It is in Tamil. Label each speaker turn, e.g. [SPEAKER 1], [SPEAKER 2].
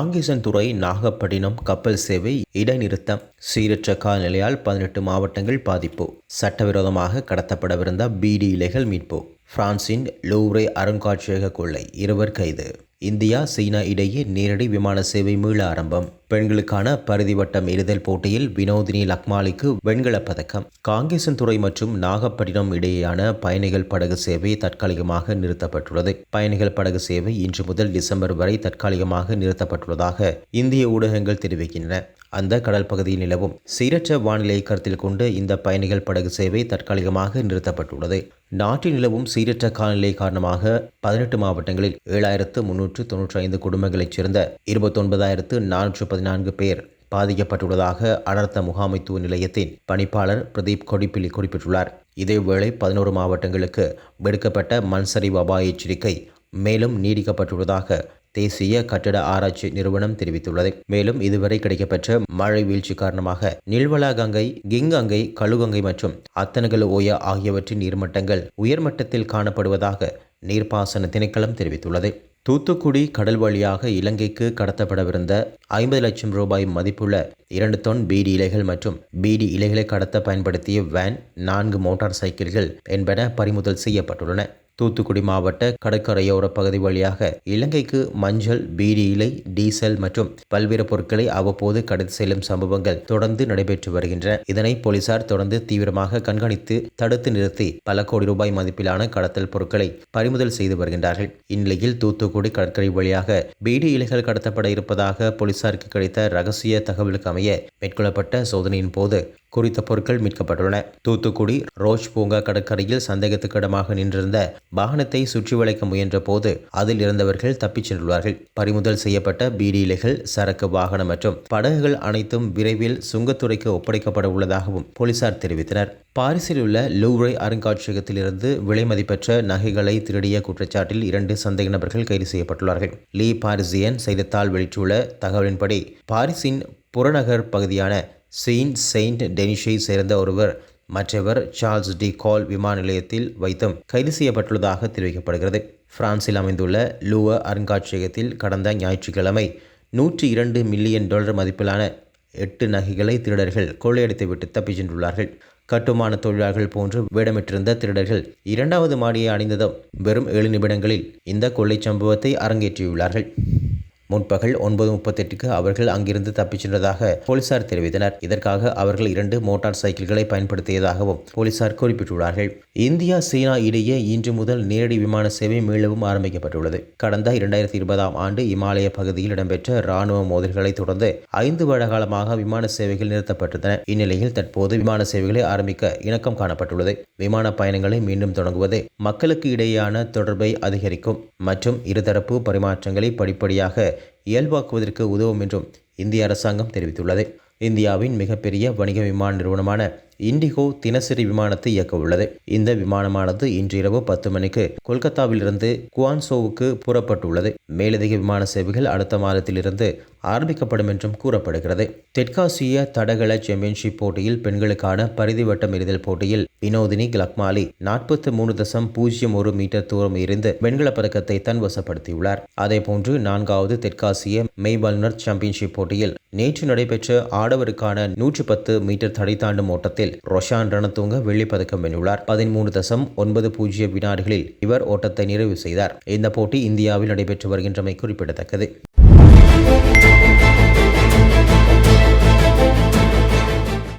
[SPEAKER 1] காங்கேசன்துறை நாகப்பட்டினம் கப்பல் சேவை இடைநிறுத்தம் சீரற்ற காலநிலையால் பதினெட்டு மாவட்டங்கள் பாதிப்பு. சட்டவிரோதமாக கடத்தப்படவிருந்த பீடி இலைகள் மீட்பு. பிரான்சின் லூவ்ரே அருங்காட்சியக கொள்ளை இருவர் கைது. இந்தியா சீனா இடையே நேரடி விமான சேவை மீள ஆரம்பம். பெண்களுக்கான பரிதி வட்டம் எறிதல் போட்டியில் வினோதினி லக்மாலிக்கு வெண்கலப் பதக்கம். காங்கேசன்துறை மற்றும் நாகப்பட்டினம் இடையேயான பயணிகள் படகு சேவை தற்காலிகமாக நிறுத்தப்பட்டுள்ளது. பயணிகள் படகு சேவை இன்று முதல் டிசம்பர் வரை தற்காலிகமாக நிறுத்தப்பட்டுள்ளதாக இந்திய ஊடகங்கள் தெரிவிக்கின்றன. அந்த கடல் பகுதியில் நிலவும். சீரற்ற வானிலையை கருத்தில் கொண்டு இந்த பயணிகள் படகு சேவை தற்காலிகமாக நிறுத்தப்பட்டுள்ளது. நாட்டில் நிலவும் சீரற்ற காலநிலை காரணமாக பதினெட்டு மாவட்டங்களில் ஏழாயிரத்து முன்னூற்று தொன்னூற்றி ஐந்து குடும்பங்களைச் சேர்ந்த இருபத்தொன்பதாயிரத்து நானூற்று பதினான்கு பேர் பாதிக்கப்பட்டுள்ளதாக அனர்த்த முகாமைத்துவ நிலையத்தின் பணிப்பாளர் பிரதீப் கொடிப்பிலி குறிப்பிட்டுள்ளார். இதேவேளை பதினோரு மாவட்டங்களுக்கு விடுக்கப்பட்ட மண்சரிவு அபாய எச்சரிக்கை மேலும் நீடிக்கப்பட்டுள்ளதாக தேசிய கட்டட ஆராய்ச்சி நிறுவனம் தெரிவித்துள்ளது. மேலும் இதுவரை கிடைக்கப்பெற்ற மழை வீழ்ச்சி காரணமாக நில்வலா கங்கை கிங்கங்கை கழுகங்கை மற்றும் அத்தனகல் ஓயா ஆகியவற்றின் நீர்மட்டங்கள் உயர்மட்டத்தில் காணப்படுவதாக நீர்ப்பாசன திணைக்களம் தெரிவித்துள்ளது. தூத்துக்குடி கடல் வழியாக இலங்கைக்கு கடத்தப்படவிருந்த ஐம்பது லட்சம் ரூபாய் மதிப்புள்ள இரண்டு தொன் பீடி இலைகள் மற்றும் பீடி இலைகளை கடத்த பயன்படுத்திய வேன் நான்கு மோட்டார் சைக்கிள்கள் என்பன பறிமுதல் செய்யப்பட்டுள்ளன. தூத்துக்குடி மாவட்ட கடற்கரையோர பகுதி வழியாக இலங்கைக்கு மஞ்சள் பீடி இலை டீசல் மற்றும் பல்வேறு பொருட்களை அவ்வப்போது கடத்தி செல்லும் சம்பவங்கள் தொடர்ந்து நடைபெற்று வருகின்றன. இதனை போலீசார் தொடர்ந்து தீவிரமாக கண்காணித்து தடுத்து நிறுத்தி பல கோடி ரூபாய் மதிப்பிலான கடத்தல் பொருட்களை பறிமுதல் செய்து வருகின்றார்கள். இந்நிலையில் தூத்துக்குடி கடற்கரை வழியாக பீடி இலைகள் கடத்தப்பட இருப்பதாக போலீசாருக்கு கிடைத்த ரகசிய தகவலுக்கு அமைய மேற்கொள்ளப்பட்ட சோதனையின் போது குறித்த பொருட்கள் மீட்கப்பட்டுள்ளன. தூத்துக்குடி ரோஜ் பூங்கா கடற்கரையில் சந்தேகத்துக்கிடமாக நின்றிருந்த வாகனத்தை சுற்றி வளைக்க முயன்ற போது அதில் இருந்தவர்கள் தப்பிச் சென்றுள்ளார்கள். பறிமுதல் செய்யப்பட்ட பீடி இலைகள் சரக்கு வாகனம் மற்றும் படகுகள் அனைத்தும் விரைவில் சுங்கத்துறைக்கு ஒப்படைக்கப்பட உள்ளதாகவும் போலீசார் தெரிவித்தனர். பாரிஸில் உள்ள லூவ்ரே அருங்காட்சியகத்திலிருந்து விலை மதிப்பற்ற நகைகளை திருடிய குற்றச்சாட்டில் இரண்டு சந்தேக நபர்கள் கைது செய்யப்பட்டுள்ளார்கள். லீ பாரிசியன் செய்தித்தாள் வெளியிட்டுள்ள தகவலின்படி பாரிஸின் புறநகர் பகுதியான செயின்ட் செயின்ட் டெனிஷை சேர்ந்த ஒருவர் மற்றவர் சார்ல்ஸ் டி கால் விமான நிலையத்தில் வைத்தும் கைது செய்யப்பட்டுள்ளதாக தெரிவிக்கப்படுகிறது. பிரான்சில் அமைந்துள்ள லூவ அருங்காட்சியகத்தில் கடந்த ஞாயிற்றுக்கிழமை நூற்றி இரண்டு மில்லியன் டாலர் மதிப்பிலான எட்டு நகைகளை திருடர்கள் கொள்ளையடித்துவிட்டு தப்பிச் சென்றுள்ளார்கள். கட்டுமான தொழிலாளர்கள் போன்று வேடமிட்டிருந்த திருடர்கள் இரண்டாவது மாடியை அணிந்ததும் வெறும் ஏழு நிமிடங்களில் இந்த கொள்ளை சம்பவத்தை அரங்கேற்றியுள்ளார்கள். முன்பகல் ஒன்பது முப்பத்தெட்டுக்கு அவர்கள் அங்கிருந்து தப்பிச் சென்றதாக போலீசார் தெரிவித்தனர். இதற்காக அவர்கள் இரண்டு மோட்டார் சைக்கிள்களை பயன்படுத்தியதாகவும் போலீசார் குறிப்பிட்டுள்ளார்கள். இந்தியா சீனா இடையே இன்று முதல் நேரடி விமான சேவை மீளவும் ஆரம்பிக்கப்பட்டுள்ளது. கடந்த இரண்டாயிரத்தி இருபதாம் ஆண்டு இமாலய பகுதியில் இடம்பெற்ற ராணுவ மோதல்களை தொடர்ந்து ஐந்து வருடகாலமாக விமான சேவைகள் நிறுத்தப்பட்டிருந்தன. இந்நிலையில் தற்போது விமான சேவைகளை ஆரம்பிக்க இணக்கம் காணப்பட்டுள்ளது. விமான பயணங்களை மீண்டும் தொடங்குவது மக்களுக்கு இடையேயான தொடர்பை அதிகரிக்கும் மற்றும் இருதரப்பு பரிமாற்றங்களை படிப்படியாக இயல்பாக்குவதற்கு உதவும் என்றும் இந்திய அரசாங்கம் தெரிவித்துள்ளது. இந்தியாவின் மிகப்பெரிய வணிக விமான நிறுவனமான இண்டிகோ தினசரி விமானத்தை இயக்க உள்ளது இந்த விமானமானது இன்றிரவு பத்து மணிக்கு கொல்கத்தாவிலிருந்து குவான்சோவுக்கு புறப்பட்டுள்ளது. மேலதிக விமான சேவைகள் அடுத்த மாதத்திலிருந்து ஆரம்பிக்கப்படும் என்றும் கூறப்படுகிறது. தெற்காசிய தடகள சாம்பியன்ஷிப் போட்டியில் பெண்களுக்கான பரிதி வட்டம் எறிதல் போட்டியில் வினோதினி லக்மாலி நாற்பத்தி மூணு தசம் பூஜ்ஜியம் ஒரு மீட்டர் தூரம் எறிந்து வெண்கலப் பதக்கத்தை தன் வசப்படுத்தியுள்ளார் அதேபோன்று நான்காவது தெற்காசிய மெய்வல்னர் சாம்பியன்ஷிப் போட்டியில் நேற்று நடைபெற்ற ஆடவருக்கான நூற்றி பத்து மீட்டர் தடை தாண்டும் ஓட்டத்தில் ரொஷான் ரணத்துங்க வெள்ளிப் பதக்கம் வென்றுள்ளார். பதிமூணு தசம் ஒன்பது பூஜ்ஜிய வினாடிகளில் இவர் ஓட்டத்தை நிறைவு செய்தார். இந்த போட்டி இந்தியாவில் நடைபெற்று வருகின்றமை குறிப்பிடத்தக்கது.